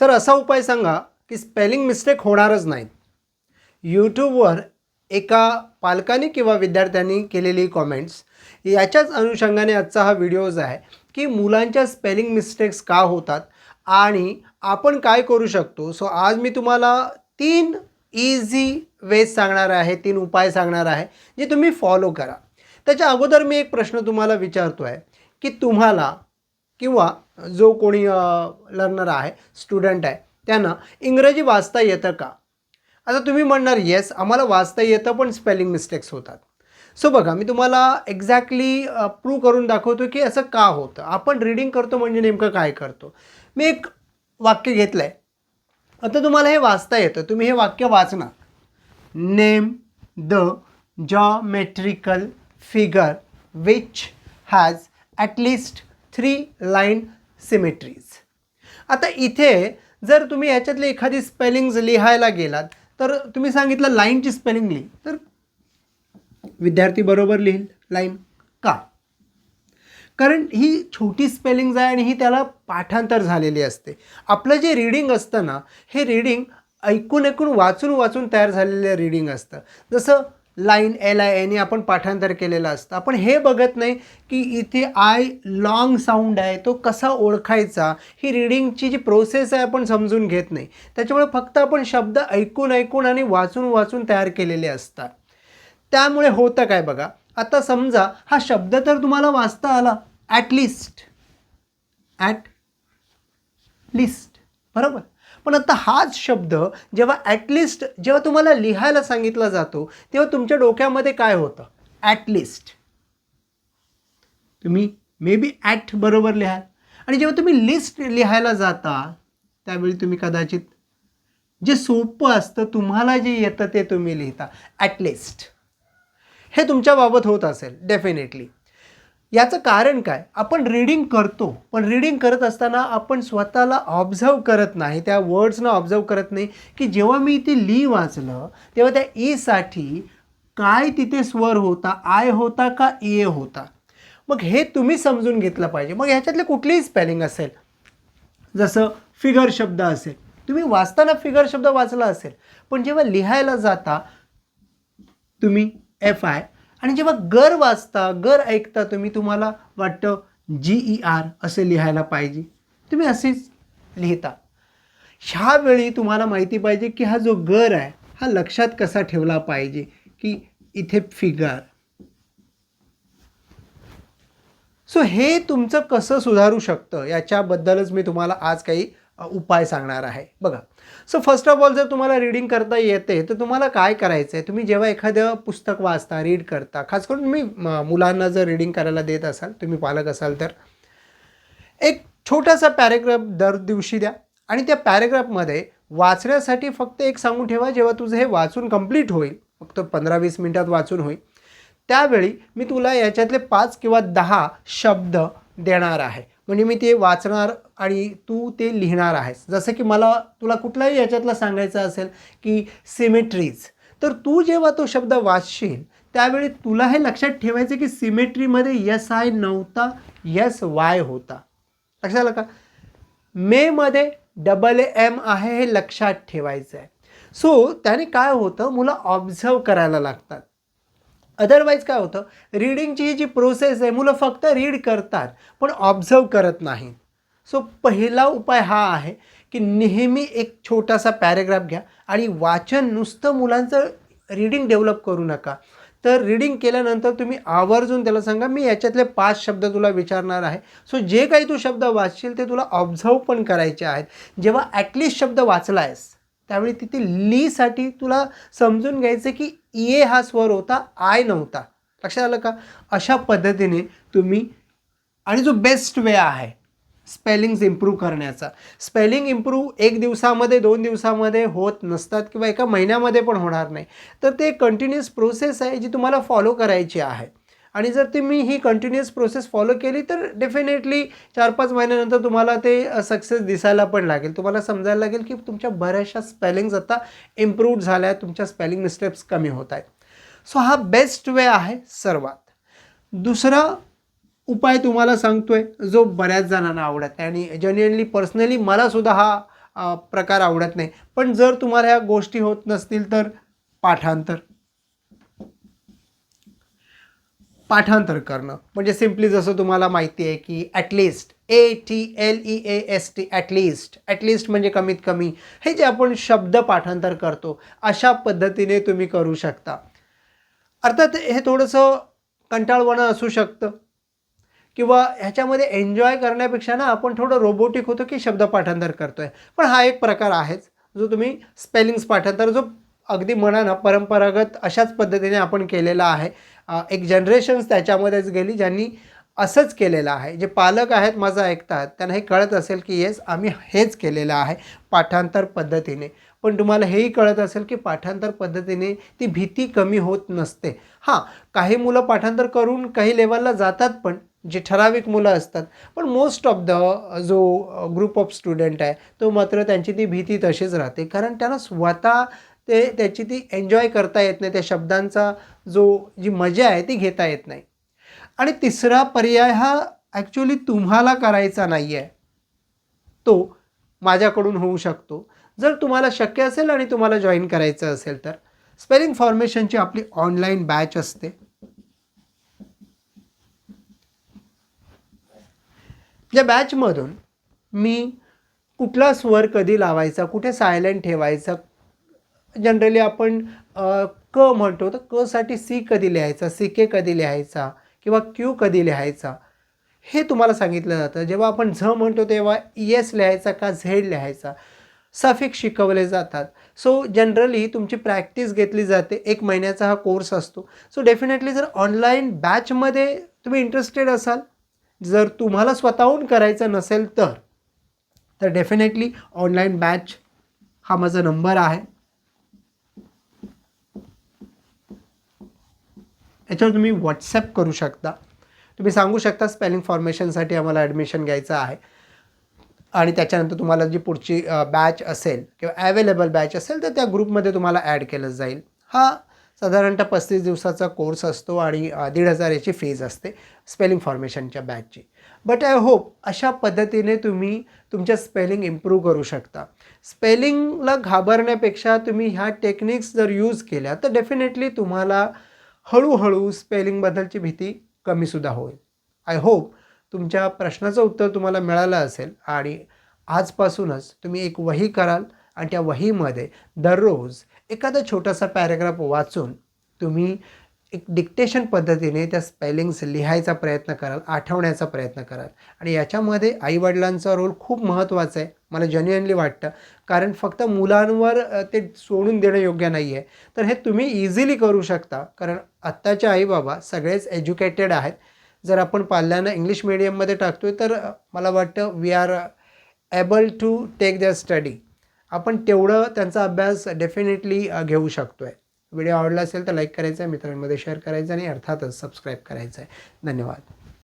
Sir असा उपाय सांगा की स्पेलिंग मिस्टेक होणारच नाहीत. यूट्यूबवर एका पालकाने किंवा विद्यार्थ्यांनी केलेली कॉमेंट्स याच्याच अनुषंगाने आजचा हा व्हिडिओज आहे की मुलांच्या स्पेलिंग मिस्टेक्स का होतात आणि आपण काय करू शकतो. सो आज मी तुम्हाला तीन इझी वेज सांगणार आहे तीन उपाय सांगणार आहे जे तुम्ही फॉलो करा. त्याच्या अगोदर मी एक प्रश्न तुम्हाला विचारतो आहे की तुम्हाला किंवा जो कोणी लर्नर आहे स्टुडंट आहे त्यांना इंग्रजी वाचता येतं का? आता तुम्ही म्हणणार येस आम्हाला वाचता येतं पण स्पेलिंग मिस्टेक्स होतात. सो बघा मी तुम्हाला एक्झॅक्टली प्रूव्ह करून दाखवतो की असं का होतं. आपण रीडिंग करतो म्हणजे नेमकं काय करतो? मी एक वाक्य घेतलं आहे आता तुम्हाला हे वाचता येतं. तुम्ही हे वाक्य वाचणार. Name the geometrical figure which has at least three line symmetries. आता इथे जर तुम्ही याच्यातले एखादी स्पेलिंग्ज लिहायला गेलात तर तुम्ही सांगितलं लाईनची स्पेलिंग लिही तर विद्यार्थी बरोबर लिहील लाईन का? कारण ही छोटी स्पेलिंग्ज आहे आणि ही त्याला पाठांतर झालेली असते. आपलं जे रीडिंग असतं ना हे रीडिंग ऐकून ऐकून वाचून वाचून तयार झालेलं रीडिंग असतं. जसं लाईन एल आय एने आपण पाठांतर केलेलं असतं. आपण हे बघत नाही की इथे आय लॉंग साऊंड आहे तो कसा ओळखायचा ही रीडिंगची जी प्रोसेस आहे आपण समजून घेत नाही. त्याच्यामुळे फक्त आपण शब्द ऐकून ऐकून आणि वाचून वाचून तयार केलेले असतात. त्यामुळे होतं काय बघा आता समजा हा शब्द तर तुम्हाला वाचता आला ॲट लिस्ट ॲट लिस्ट बरोबर? पण आता हाच शब्द जेव्हा ॲटलिस्ट जेव्हा तुम्हाला लिहायला सांगितला जातो तेव्हा तुमच्या डोक्यामध्ये काय होतं? ॲटलिस्ट तुम्ही मे बी ॲट बरोबर लिहाल. आणि जेव्हा तुम्ही लिस्ट लिहायला जाता त्यावेळी तुम्ही कदाचित जे सोपं असतं तुम्हाला जे येतं ते तुम्ही लिहिता. ॲटलिस्ट हे तुमच्याबाबत होत असेल डेफिनेटली याचं कारण काय? आपण रीडिंग करतो पण रीडिंग करत असताना आपण स्वतःला ऑब्झर्व करत नाही त्या वर्ड्सना ऑब्झर्व करत नाही की जेव्हा मी इथे ली वाचलं तेव्हा त्या एसाठी काय तिथे स्वर होता? आय होता का ए होता? मग हे तुम्ही समजून घेतलं पाहिजे. मग ह्याच्यातले कुठलीही स्पेलिंग असेल जसं फिगर शब्द असेल तुम्ही वाचताना फिगर शब्द वाचला असेल पण जेव्हा लिहायला जाता तुम्ही एफ आय आणि जेव्हा गर वाचता गर ऐकता तुम्ही तुम्हाला वाटतं जी ई आर असे लिहायला पाहिजे. तुम्ही असेच लिहिता. ह्यावेळी तुम्हाला माहिती पाहिजे की हा जो गर आहे हा लक्षात कसा ठेवला पाहिजे की इथे फिगर. सो हे तुमचं कसं सुधारू शकतं याच्याबद्दलच मी तुम्हाला आज काही उपाय सांगणार आहे. बघा. सो फर्स्ट ऑफ ऑल जर तुम्हाला रीडिंग करता येते तर तुम्हाला काय करायचं आहे तुम्ही जेव्हा एखादं पुस्तक वाचता रीड करता खास करून तुम्ही म, मुलांना जर रीडिंग करायला देत असाल तुम्ही पालक असाल तर एक छोटासा पॅरेग्राफ दर दिवशी द्या आणि त्या पॅरेग्राफमध्ये वाचण्यासाठी फक्त एक सांगून ठेवा जेव्हा तुझं हे वाचून कंप्लीट होईल फक्त पंधरा वीस मिनटात वाचून होईल. त्यावेळी मी तुला याच्यातले पाच किंवा दहा शब्द देणार आहे. म्हणजे मी ते वाचणार आणि तू ते लिहिणार आहेस. जसं की मला तुला कुठलाही याच्यातला सांगायचं असेल की सिमेट्रीज तर तू जेव्हा तो शब्द वाचशील त्यावेळी तुला हे लक्षात ठेवायचं की सिमेट्रीमध्ये यस आय नव्हता यस वाय होता. लक्षात आलं का? मेमध्ये डबल एम आहे हे लक्षात ठेवायचं आहे सो त्याने काय होतं? मुलं ऑब्झर्व करायला लागतात. अदरवाईज काय होतं? रीडिंगची ही जी प्रोसेस आहे मुलं फक्त रीड करतात पण ऑब्झर्व करत नाही सो पहिला उपाय हा आहे की नेहमी एक छोटासा पॅरेग्राफ घ्या आणि वाचन नुसतं मुलांचं रीडिंग डेव्हलप करू नका. तर रीडिंग केल्यानंतर तुम्ही आवर्जून त्याला सांगा मी याच्यातले पाच शब्द तुला विचारणार आहे. सो जे काही तू शब्द वाचशील ते तुला ऑब्झर्व पण करायचे आहेत. जेव्हा ॲटलिस्ट शब्द वाचला आहेस त्यावेळी तिथे लीसाठी तुला समजून घ्यायचं की ए हा स्वर होता आय नव्हता. लक्षात आलं का? अशा पद्धतीने तुम्ही आणि जो बेस्ट वे आहे स्पेलिंग्स इम्प्रूव्ह करण्याचा. स्पेलिंग इम्प्रूव्ह एक दिवसामध्ये दोन दिवसामध्ये होत नसतात किंवा एका महिन्यामध्ये पण होणार नाही. तर ते कंटिन्युअस प्रोसेस आहे जी तुम्हाला फॉलो करायची आहे. आणि जर तुम्ही ही कंटिन्युअस प्रोसेस फॉलो केली तर डेफिनेटली चार पाच महिन्यानंतर तुम्हाला ते सक्सेस दिसायला पण लागेल. तुम्हाला समजायला लागेल की तुमच्या बऱ्याचशा स्पेलिंग्ज आता इम्प्रूव्ह झाल्या आहेत तुमच्या स्पेलिंग मिस्टेक्स कमी होत आहेत. सो हा बेस्ट वे आहे सर्वात. दुसरा उपाय तुम्हाला सांगतो आहे जो बऱ्याच जणांना आवडत आहे आणि जेन्युअनली पर्सनली मलासुद्धा हा प्रकार आवडत नाही. पण जर तुम्हाला ह्या गोष्टी होत नसतील तर पाठांतर. पाठांतर करणं. म्हणजे सिम्पली जसं तुम्हाला माहिती आहे की at least A T L E A S T at least at least म्हणजे कमीत कमी. हे जे आपण शब्द पाठांतर करतो अशा पद्धतीने तुम्ही करू शकता. अर्थात हे थोडंसं कंटाळवाणं असू शकतं. किंवा ह्याच्यामध्ये एन्जॉय करण्यापेक्षा ना आपण थोडं रोबोटिक होतो की शब्द पाठांतर करतो आहे पण हा एक प्रकार आहेच. जो तुम्ही स्पेलिंग्स पाठांतर जो अगदी म्हणा ना परंपरागत अशाच पद्धतीने आपण केलेला आहे. एक जनरेशन्स त्याच्यामध्येच गेली ज्यांनी असंच केलेलं आहे. जे पालक आहेत माझं ऐकतात त्यांना हे कळत असेल की येस आम्ही हेच केलेलं आहे पाठांतर पद्धतीने. पण तुम्हाला हेही कळत असेल की पाठांतर पद्धतीने ती भीती कमी होत नसते. हां काही मुलं पाठांतर करून काही लेवलला जातात पण जे ठराविक मुलं असतात. पण मोस्ट ऑफ द जो ग्रुप ऑफ स्टुडंट आहे तो मात्र त्यांची ती भीती तशीच राहते. कारण त्यांना स्वतः ते त्याची ती एन्जॉय करता येत नाही त्या शब्दांचा जो जी मजा आहे ती घेता येत नाही. आणि तिसरा पर्याय हा ॲक्च्युली तुम्हाला करायचा नाही आहे तो माझ्याकडून होऊ शकतो. जर तुम्हाला शक्य असेल आणि तुम्हाला जॉईन करायचं असेल तर. स्पेलिंग फॉर्मेशनची आपली ऑनलाईन बॅच असते. या बॅचमधून मी कुठला स्वर कधी लावायचा कुठे सायलेंट ठेवायचा जनरली आपण क म्हणतो तर कसाठी सी कधी लिहायचा? सी के कधी लिहायचा? किंवा क्यू कधी लिहायचा? हे तुम्हाला सांगितलं जातं. जेव्हा आपण झ म्हणतो तेव्हा एस लिहायचा का झेड लिहायचा? सफिक्स शिकवले जातात. सो जनरली तुमची प्रॅक्टिस घेतली जाते. एक महिन्याचा हा कोर्स असतो. सो डेफिनेटली जर ऑनलाईन बॅचमध्ये तुम्ही इंटरेस्टेड असाल जर तुम्हाला स्वतःहून करायचं नसेल तर तर डेफिनेटली ऑनलाईन बॅच हा माझा नंबर आहे. याच्यावर तुम्ही व्हॉट्सॲप करू शकता. तुम्ही सांगू शकता स्पेलिंग फॉर्मेशनसाठी आम्हाला ॲडमिशन घ्यायचं आहे. आणि त्याच्यानंतर तुम्हाला जी पुढची बॅच असेल किंवा ॲवेलेबल बॅच असेल तर त्या ग्रुपमध्ये तुम्हाला ॲड केलं जाईल. हा साधारणतः पस्तीस दिवसाचा कोर्स असतो आणि दीड हजार याची फीज असते स्पेलिंग फॉर्मेशनच्या बॅचची बट आय होप अशा पद्धतीने तुम्ही तुमच्या स्पेलिंग इम्प्रूव्ह करू शकता. स्पेलिंगला घाबरण्यापेक्षा तुम्ही ह्या टेक्निक्स जर यूज केल्या तर डेफिनेटली तुम्हाला हळूहळू स्पेलिंगबद्दलची भीती कमीसुद्धा होईल. आय होप तुमच्या प्रश्नाचं उत्तर तुम्हाला मिळालं असेल आणि आजपासूनच तुम्ही एक वही कराल आणि त्या वहीमध्ये दररोज एखादा छोटासा पॅरेग्राफ वाचून तुम्ही एक डिक्टेशन पद्धतीने त्या स्पेलिंग्स लिहायचा प्रयत्न कराल आठवण्याचा प्रयत्न कराल. आणि याच्यामध्ये आईवडिलांचा रोल खूप महत्त्वाचा आहे मला जेन्युअनली वाटतं. कारण फक्त मुलांवर ते सोडून देणं योग्य नाही आहे तर हे तुम्ही इझिली करू शकता. कारण आत्ताचे आईबाबा सगळेच एज्युकेटेड आहेत. जर आपण पाल्यांना इंग्लिश मिडियममध्ये आहे तर मला वाटतं we are able to take their study आपण तेवढं त्यांचा अभ्यास डेफिनेटली घेऊ शकतो आहे व्हिडिओ आवडला असेल तर लाईक करायचा आहे मित्रांमध्ये शेअर करायचं आणि अर्थातच सबस्क्राईब करायचं आहे. धन्यवाद.